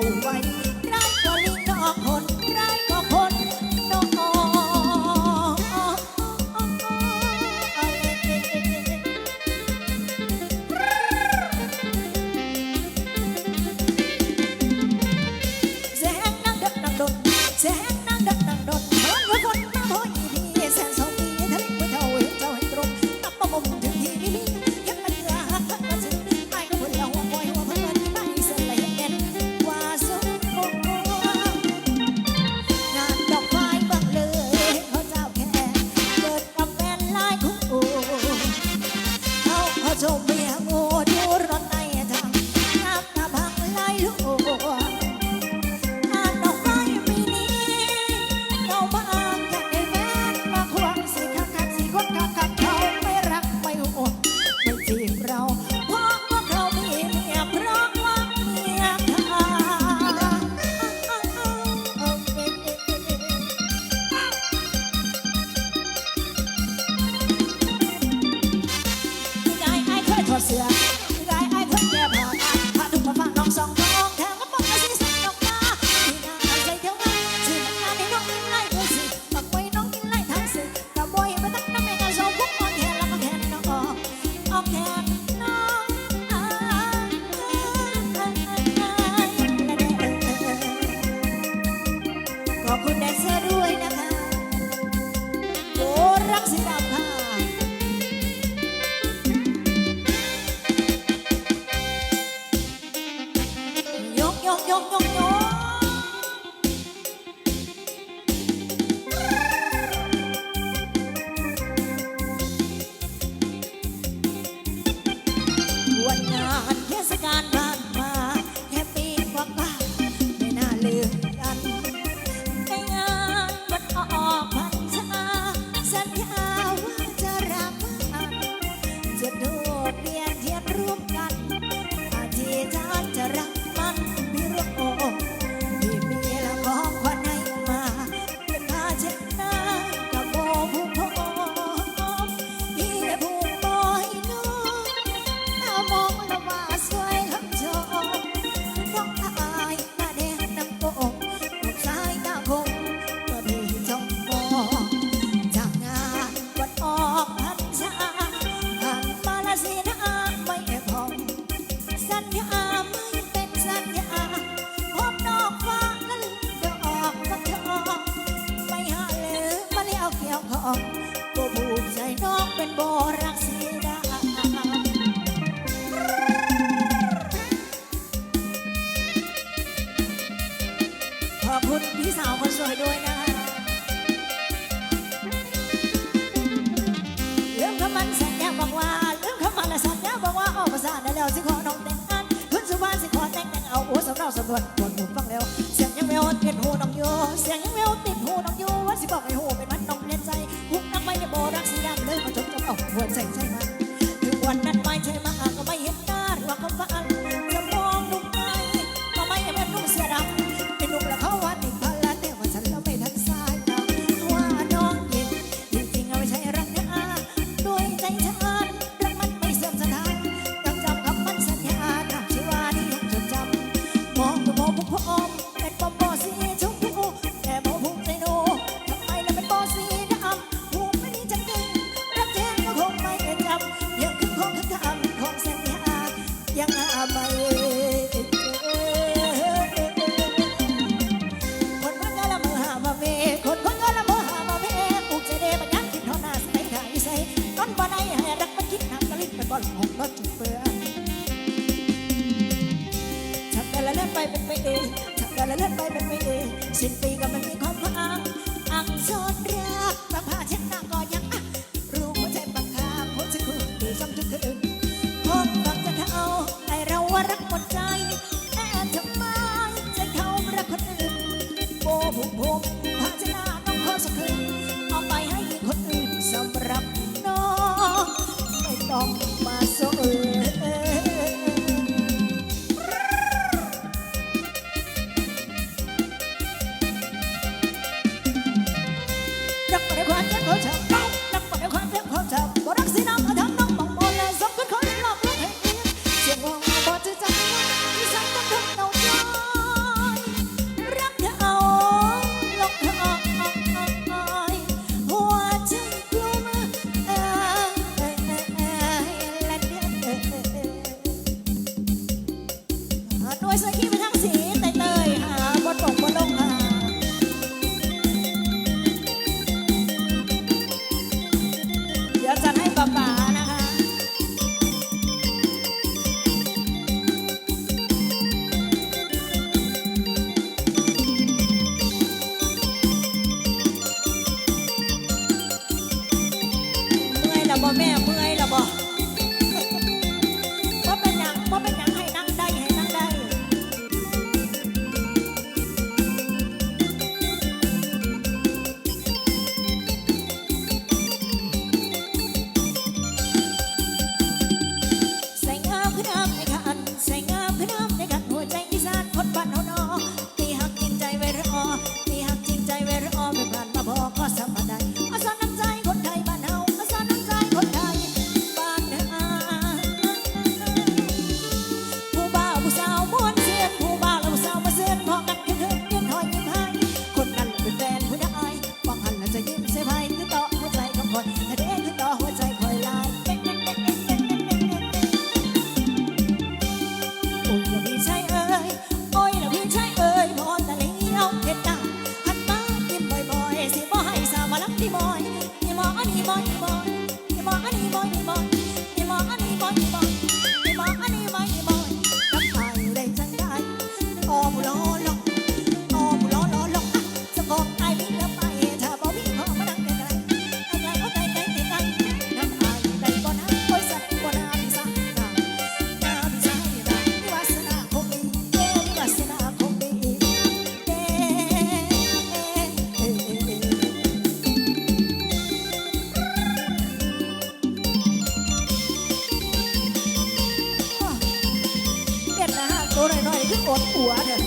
white แล้วสิขอน้องแต่งงานขึ้นสุวรรณสิขอแต่งแต่งเอาโอ้สำเราสำนวยปวดหูฟังแล้ว เสียงยังไม่อดเป็นหูน้องโยเสียงยังไม่อดติด ไปเป็นไปเองทำกันและเล่นไปเป็นไปเองสิบปีก็ไม่มีความข้างอังสดรักมาพภาเช่น้างก็ยังรู้หัวใจปังคาหัวใจคุณดีซ้ำจุดคืนพบตองจะเท่าไอเราว่ารักหมดใจแต่ทำไมใจเขารักคนอื่นโบผุ่มผุ่ม momento. boing, boing. คืออดหัวเนี่ย